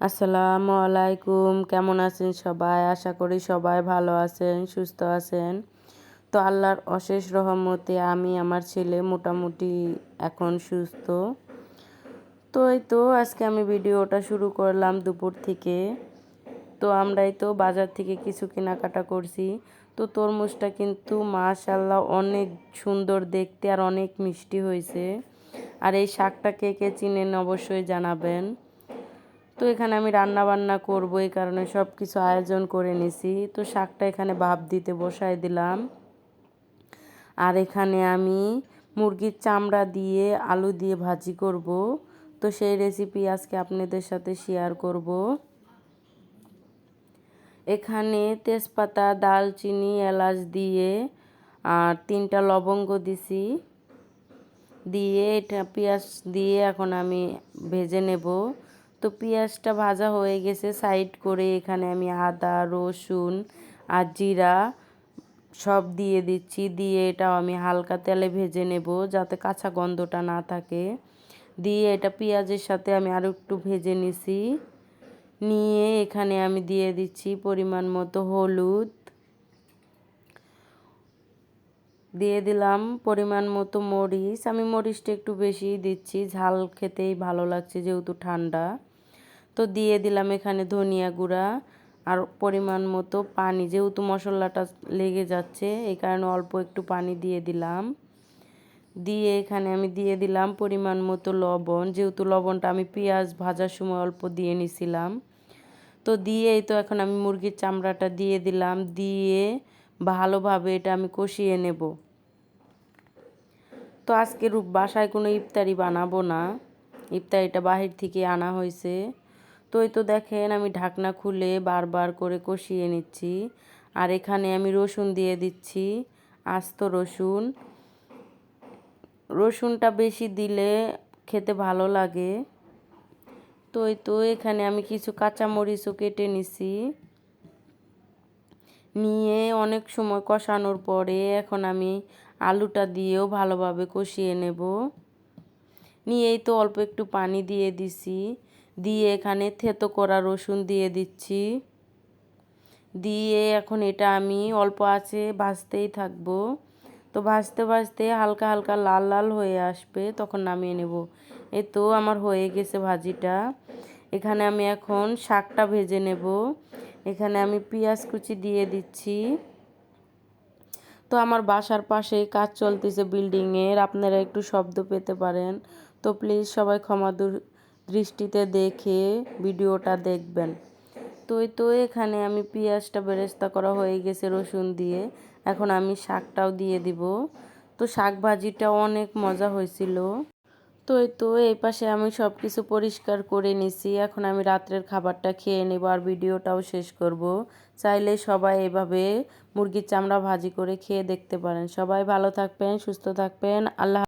আসসালামু আলাইকুম। কেমন আছেন সবাই? আশা করি সবাই ভালো আছেন, সুস্থ আছেন। তো আল্লাহর অশেষ রহমতে আমি, আমার ছেলে মোটামুটি এখন সুস্থ। তো এই তো, আজকে আমি ভিডিওটা শুরু করলাম দুপুর থেকে। তো আমরাই তো বাজার থেকে কিছু কেনাকাটা করছি। তো তরমুজটা কিন্তু মাশাল্লাহ অনেক সুন্দর দেখতে আর অনেক মিষ্টি হয়েছে। আর এই শাকটা কে কে চিনেন অবশ্যই জানাবেন। তো এখানে আমি রান্না বান্না করব, এই কারণে সব কিছু আয়োজন করে নিছি। তো শাকটা এখানে ভাপ দিতে বসাই দিলাম। আর এখানে আমি মুরগির চামড়া দিয়ে আলু দিয়ে ভাজি করব। তো সেই রেসিপি আজকে আপনাদের সাথে শেয়ার করব। এখানে তেজপাতা, দালচিনি, এলাচ দিয়ে, আর তিনটা লবঙ্গ দিছি। দিয়ে এটা পেঁয়াজ দিয়ে এখন আমি ভেজে নেব। তো পেঁয়াজটা ভাজা হয়ে গেছে সাইড করে এখানে আমি আদা, রসুন আর জিরা সব দিয়ে দিচ্ছি। দিয়ে এটা আমি হালকা তেলে ভেজে নেব যাতে কাঁচা গন্ধটা না থাকে। দিয়ে এটা পেঁয়াজের সাথে আমি আরও একটু ভেজে নিছি। নিয়ে এখানে আমি দিয়ে দিচ্ছি পরিমাণ মতো হলুদ। দিয়ে দিলাম পরিমাণ মতো মরিচ। আমি মরিচটা একটু বেশি দিচ্ছি, ঝাল খেতেই ভালো লাগছে যেহেতু ঠান্ডা। তো দিয়ে দিলাম এখানে ধনিয়া গুঁড়া আর পরিমাণ মতো পানি, যেহেতু মশলাটা লেগে যাচ্ছে, এই কারণে অল্প একটু পানি দিয়ে দিলাম। দিয়ে এখানে আমি দিয়ে দিলাম পরিমাণ মতো লবণ, যেহেতু লবণটা আমি পেঁয়াজ ভাজার সময় অল্প দিয়ে নিছিলাম। তো দিয়েই তো এখন আমি মুরগির চামড়াটা দিয়ে দিলাম, দিয়ে ভালোভাবে এটা আমি কষিয়ে নেব। তো আজকে বাসায় কোনো ইফতারি বানাবো না। ইফতারিটা বাহির থেকে আনা হয়েছে। তো এই তো দেখেন আমি ঢাকনা খুলে বারবার করে কষিয়ে নিচ্ছি। আর এখানে আমি রসুন দিয়ে দিচ্ছি, আস্ত রসুন। রসুনটা বেশি দিলে খেতে ভালো লাগে। তো এই তো এখানে আমি কিছু কাঁচামরিচও কেটে নিছি। নিয়ে অনেক সময় কষানোর পরে এখন আমি আলুটা দিয়েও ভালোভাবে কষিয়ে নেব। নিয়েই তো অল্প একটু পানি দিয়ে দিছি। দিয়ে এখানে থেতো করা রসুন দিয়ে দিচ্ছি। দিয়ে এখন এটা আমি অল্প আছে ভাজতেই থাকব। তো ভাজতে ভাজতে হালকা হালকা লাল লাল হয়ে আসবে, তখন নামিয়ে নেব। এ তো আমার হয়ে গেছে ভাজিটা। এখানে আমি এখন শাকটা ভেজে নেব। এখানে আমি পেঁয়াজ কুচি দিয়ে দিচ্ছি। তো আমার বাসার পাশে কাজ চলতেছে বিল্ডিংয়ের, আপনারা একটু শব্দ পেতে পারেন। তো প্লিজ সবাই ক্ষমা দৃষ্টিতে দেখে ভিডিওটা দেখবেন। তো তো এখানে আমি পেঁয়াজটা বেরেস্তা করা হয়ে গেছে রসুন দিয়ে। এখন আমি শাকটাও দিয়ে দিব। তো শাক ভাজিটা অনেক মজা হয়েছিল। তো এই তো এই পাশে আমি সব কিছু পরিষ্কার করে নিছি। এখন আমি রাত্রের খাবারটা খেয়ে নেব আর ভিডিওটাও শেষ করব। চাইলে সবাই এভাবে মুরগির চামড়া ভাজি করে খেয়ে দেখতে পারেন। সবাই ভালো থাকবেন, সুস্থ থাকবেন। আল্লাহ